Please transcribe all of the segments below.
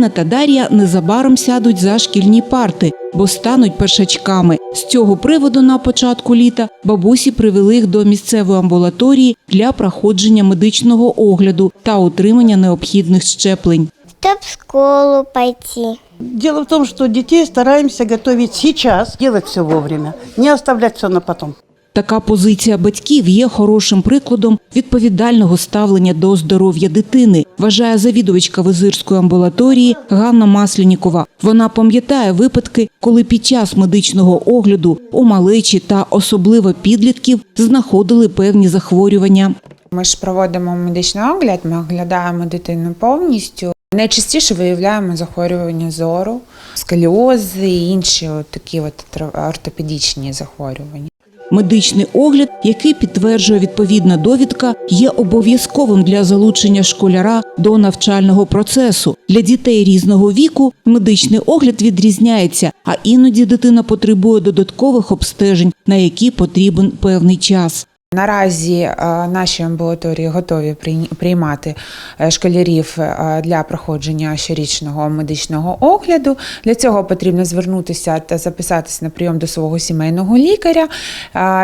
Ірина та Дар'я незабаром сядуть за шкільні парти, бо стануть першачками. З цього приводу на початку літа бабусі привели їх до місцевої амбулаторії для проходження медичного огляду та отримання необхідних щеплень. Чтоб в школу пойти. Дело в том, что детей стараемся готовить сейчас, делать все вовремя, не оставлять все на потом. Така позиція батьків є хорошим прикладом відповідального ставлення до здоров'я дитини, вважає завідувачка визирської амбулаторії Ганна Маслянікова. Вона пам'ятає випадки, коли під час медичного огляду у малечі та особливо підлітків знаходили певні захворювання. Ми ж проводимо медичний огляд, ми оглядаємо дитину повністю. Найчастіше виявляємо захворювання зору, сколіози і інші от такі от ортопедичні захворювання. Медичний огляд, який підтверджує відповідна довідка, є обов'язковим для залучення школяра до навчального процесу. Для дітей різного віку медичний огляд відрізняється, а іноді дитина потребує додаткових обстежень, на які потрібен певний час. Наразі е, наші амбулаторії готові приймати е, школярів е, для проходження щорічного медичного огляду. Для цього потрібно звернутися та записатися на прийом до свого сімейного лікаря.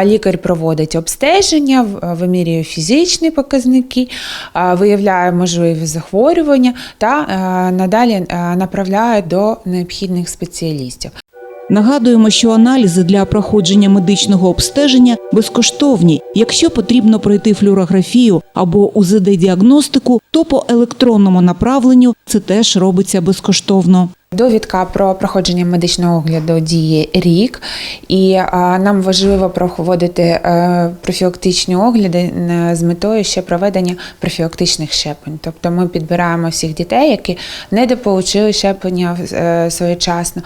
Лікар проводить обстеження, вимірює фізичні показники, виявляє можливі захворювання та надалі направляє до необхідних спеціалістів. Нагадуємо, що аналізи для проходження медичного обстеження безкоштовні. Якщо потрібно пройти флюорографію або УЗД-діагностику, то по електронному направленню це теж робиться безкоштовно. Довідка про проходження медичного огляду діє рік, і нам важливо проводити е, профілактичні огляди е, з метою ще проведення профілактичних щеплень. Тобто ми підбираємо всіх дітей, які недополучили щеплення е, своєчасно,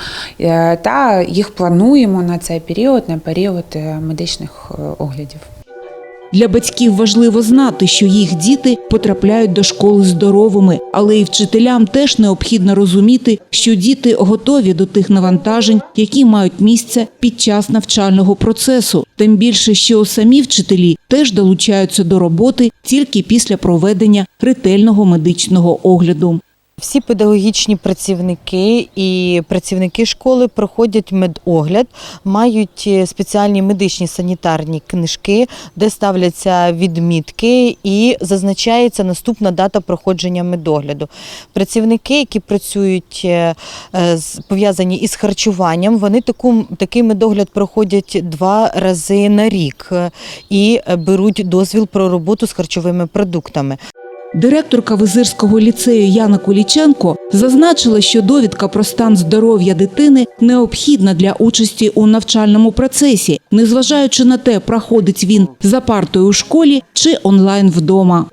та їх плануємо на цей період, на період медичних оглядів. Для батьків важливо знати, що їх діти потрапляють до школи здоровими, але і вчителям теж необхідно розуміти, що діти готові до тих навантажень, які мають місце під час навчального процесу. Тим більше, що самі вчителі теж долучаються до роботи тільки після проведення ретельного медичного огляду. Всі педагогічні працівники і працівники школи проходять медогляд, мають е, спеціальні медичні санітарні книжки, де ставляться відмітки і зазначається наступна дата проходження медогляду. Працівники, які працюють е, е, пов'язані із харчуванням, вони таку, такий медогляд проходять два рази на рік і беруть дозвіл про роботу з харчовими продуктами. Директорка Визирського ліцею Яна Куліченко зазначила, що довідка про стан здоров'я дитини необхідна для участі у навчальному процесі, незважаючи на те, проходить він за партою у школі чи онлайн вдома.